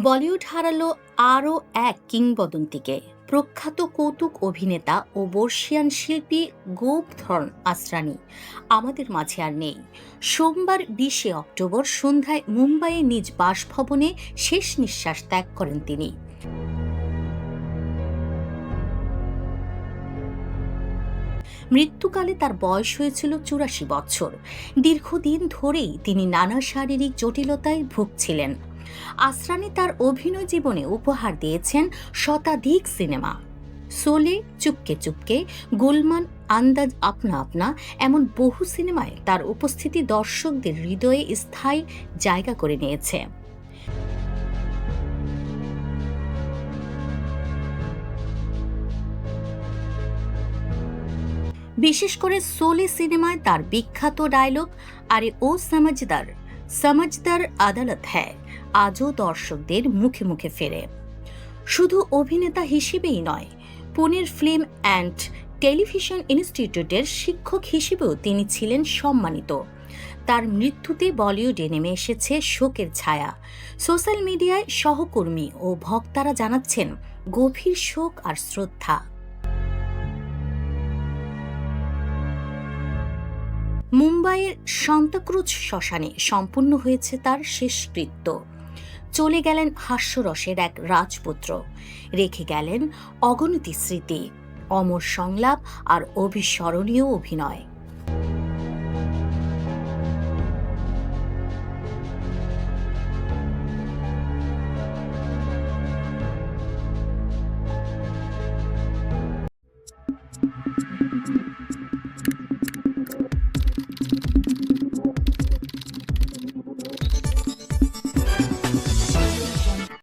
বলিউড হারালো আরও এক কিংবদন্তিকে। প্রখ্যাত কৌতুক অভিনেতা ও বর্ষিয়ান শিল্পী গোপধন আসরানি আমাদের মাঝে আর নেই। সোমবার বিশে অক্টোবর সন্ধ্যায় মুম্বাইয়ে নিজ বাসভবনে শেষ নিঃশ্বাস ত্যাগ করেন তিনি। মৃত্যুকালে তার বয়স হয়েছিল চুরাশি বছর। দীর্ঘদিন ধরেই তিনি নানা শারীরিক জটিলতায় ভুগছিলেন। আসরানি তার অভিনয় জীবনে উপহার দিয়েছেন শতাধিক সিনেমা। সোলে চুপকে চুপকে গোলমাল আন্দাজ আপনা আপনা এমন বহু সিনেমায় তার উপস্থিতি দর্শকদের হৃদয়ে স্থায়ী জায়গা করে নিয়েছে। বিশেষ করে সোলে সিনেমায় তার বিখ্যাত ডায়লগ, আরে ও সমঝদার সমঝদার আদালত হ্যায়। আজও দর্শকদের মুখে মুখে ফেরে। শুধু অভিনেতা হিসেবেই নয়, পুনের ফিল্ম অ্যান্ড টেলিভিশন ইনস্টিটিউটের শিক্ষক হিসেবেও তিনি ছিলেন সম্মানিত। তার মৃত্যুতে বলিউডে নেমে এসেছে শোকের ছায়া। সোশ্যাল মিডিয়ায় সহকর্মী ও ভক্তারা জানাচ্ছেন, গভীর শোক আর শ্রদ্ধা। মুম্বাইয়ের সান্তাক্রুজ শ্মশানে সম্পূর্ণ হয়েছে তার শেষকৃত্য। চলে গেলেন হাস্যরসের এক রাজপুত্র। রেখে গেলেন অগণিত স্মৃতি অমর সংলাপ আর অবিস্মরণীয় অভিনয়।